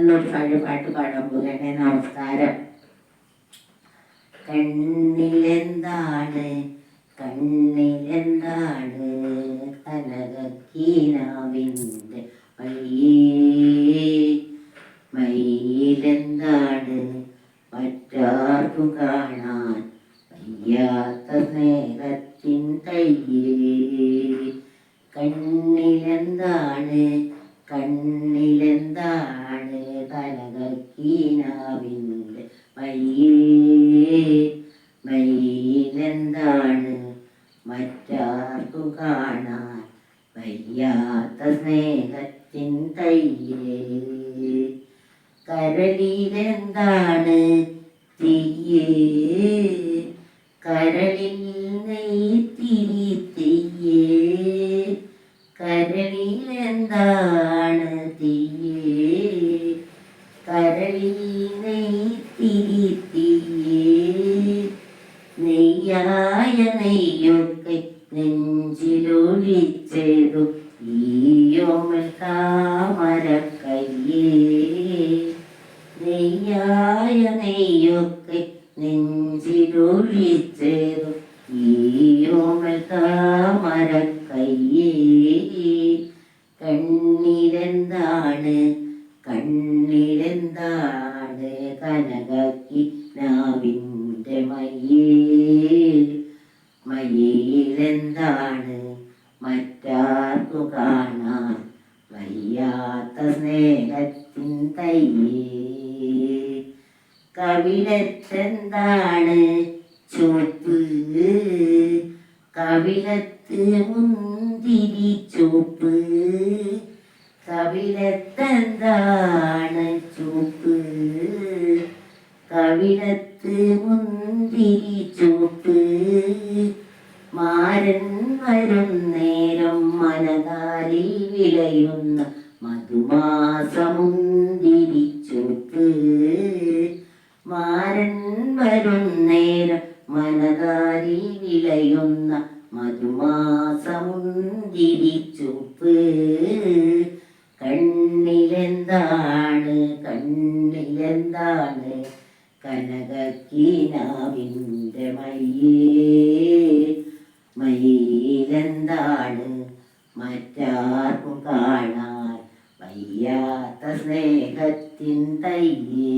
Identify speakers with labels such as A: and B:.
A: നല്ലൊരു പഴയ പാട്ട് പാടാൻ പോകണേ നമസ്കാരം. കണ്ണിലെന്താണ്? കണ്ണിലെന്താണ്? കനകക്കീനാവിന്റെ മയ്യേ മയിലെന്താണ്? മറ്റാർക്കും കാണാൻ വയ്യാത്ത സ്നേഹത്തിൻ തയ്യേ. കണ്ണിലെന്താണ്? കണ്ണിലെന്താണ്? കനകക്കീനാവിന്റെ മയ്യേ മയ്യിലെന്താണ് മറ്റാർക്കും കാണാൻ വയ്യാത്ത സ്നേഹത്തിൻ തയ്യേ കരളിലെന്താണ് തീയേ കരളിൽ നെയ്ത്തിരി തീയേ കരളിലെന്താണ് തീയേ കരളിൽ നെയ്ത്തിരി തീയേ നെയ്യായ നെയ്യൊക്കെ നെഞ്ചിലൊഴിച്ചതു ഈയോമൽ താമര കയ്യേ നെയ്യായ നെയ്യൊക്കെ നെഞ്ചിലൊഴിച്ചതു ഈയോമൽ താമര കയ്യേ കണ്ണിലെന്താണ് കനകക്കി നാവിന്റെ മയ്യേ മയ്യിലെന്താണ് മറ്റാർക്കു കാണാൻ വയ്യാത്ത സ്നേഹത്തിൻ തയ്യേ? കവിളത്തെന്താണ് ചുവപ്പ്? കവിളത്ത് മുന്തിരി ചുവപ്പ്? കവിളത്തെന്താണ് ചൂപ്പ് കവിളത്ത് മുന്തിരി ചൂപ്പ് മാരൻ വരും നേരം മനകാലിൽ വിളയുന്ന മധുമാസമുന്തിരി ചൂപ്പ് മാരൻ വരും നേരം മനകാലിൽ വിളയുന്ന മധുമാസമുന്തിരി ചുവപ്പ്. കണ്ണിലെന്താണ് കണ്ണിലെന്താണ് കനകക്കീനാവിന്റെ മയ്യേ മയിലെന്താണ് മറ്റാർക്കും കാണാൻ വയ്യാത്ത സ്നേഹത്തിൻ തയ്യേ